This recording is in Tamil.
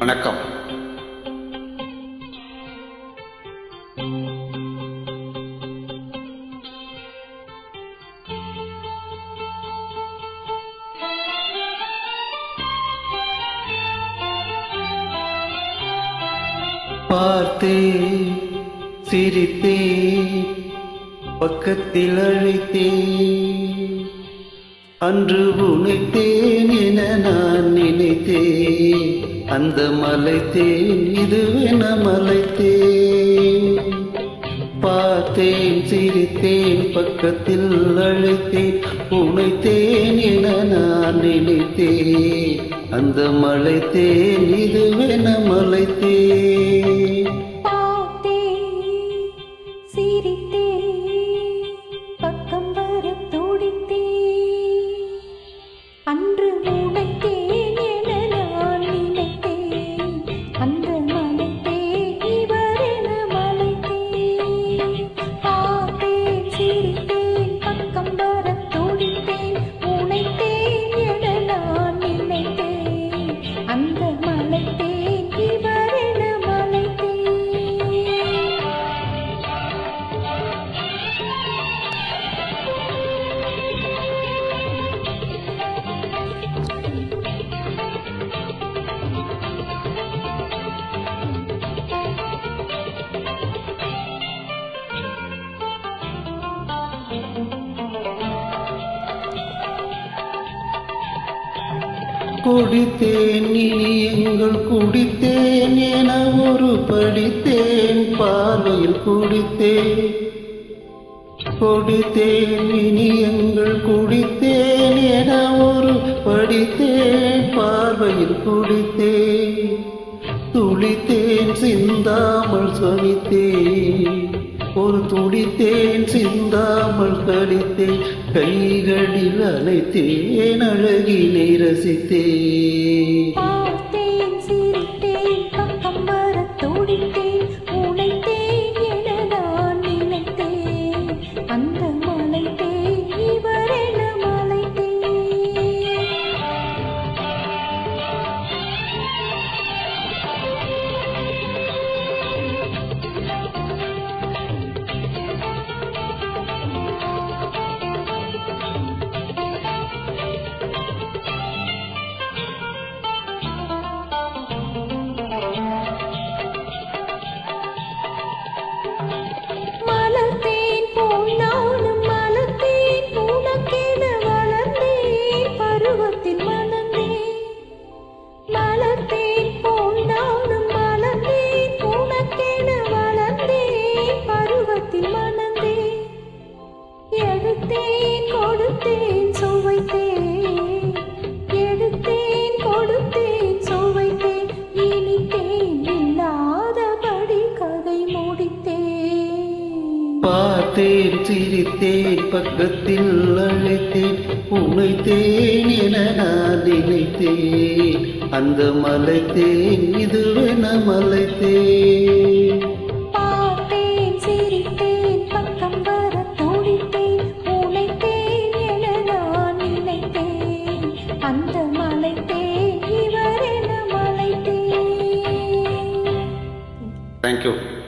வணக்கம். பார்த்தே சிரித்தே பக்கத்தில் அழைத்தே. அன்று உனைத்தேன் என நான் நினைத்தேன் அந்த மலைத்தேன் இதுவென மலைத்தேன் பார்த்தேன் சிரித்தேன் பக்கத்தில் அழைத்தேன். உனைத்தேன் என நான் நினைத்தேன். அந்த மலைத்தேன் இதுவென மலைத்தேன் பார்த்தேன் சிரித்தேன் குடித்தேன் இனி எங்கள் குடித்தேன் என ஒரு படித்தேன். பார்வையில் குடித்தேன் கொடித்தேன் இனி எங்கள் குடித்தேன் என ஒரு படித்தேன். பார்வையில் குடித்தேன் துளித்தேன் சிந்தாமல் சொனித்தேன் ஒரு துடித்தேன் சிந்தாமல் கடித்தேன் கைகளில் அழைத்தேன் அழகினை ரசித்தேன். பார்த்தேன் சிரித்தேன் பக்கம் வர துடித்தேன். பார்த்தேன் சிரித்தேன் பக்கத்தில் அழைத்தேன் உழைத்தேன் என நான் நினைத்தேன். அந்த மலைத்தேன் இதுவென மலைத்தேன். Thank you.